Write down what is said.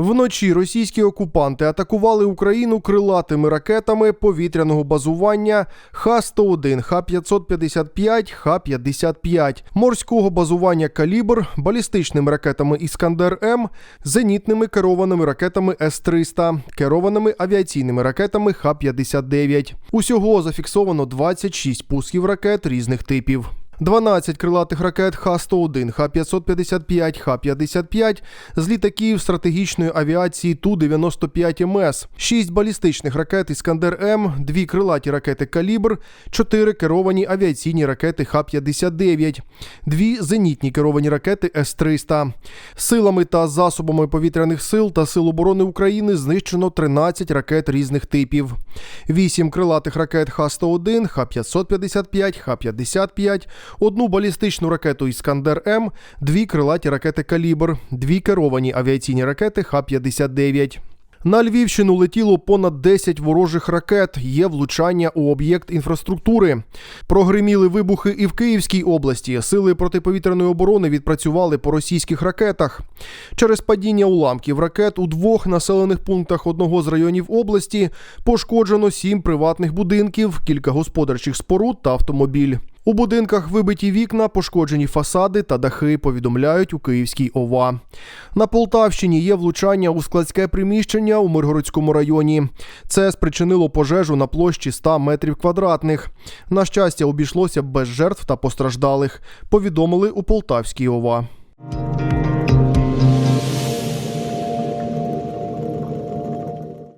Вночі російські окупанти атакували Україну крилатими ракетами повітряного базування Х-101, Х-555, Х-55, морського базування Калібр, балістичними ракетами Іскандер М, зенітними керованими ракетами С-300, керованими авіаційними ракетами Х-59. Усього зафіксовано 26 пусків ракет різних типів. 12 крилатих ракет Х-101, Х-555, Х-55 з літаків стратегічної авіації Ту-95МС, 6 балістичних ракет Іскандер-М, 2 крилаті ракети Калібр, 4 керовані авіаційні ракети Х-59, 2 зенітні керовані ракети С-300. Силами та засобами повітряних сил та Сил оборони України знищено 13 ракет різних типів, 8 крилатих ракет Х-101, Х-555, Х-55, одну балістичну ракету Іскандер М, дві крилаті ракети Калібр, дві керовані авіаційні ракети Х-59. На Львівщину летіло понад 10 ворожих ракет. Є влучання у об'єкт інфраструктури. Прогриміли вибухи і в Київській області. Сили протиповітряної оборони відпрацювали по російських ракетах. Через падіння уламків ракет у двох населених пунктах одного з районів області пошкоджено сім приватних будинків, кілька господарчих споруд та автомобіль. У будинках вибиті вікна, пошкоджені фасади та дахи, повідомляють у Київській ОВА. На Полтавщині є влучання у складське приміщення у Миргородському районі. Це спричинило пожежу на площі 100 метрів квадратних. На щастя, обійшлося без жертв та постраждалих. Повідомили у Полтавській ОВА.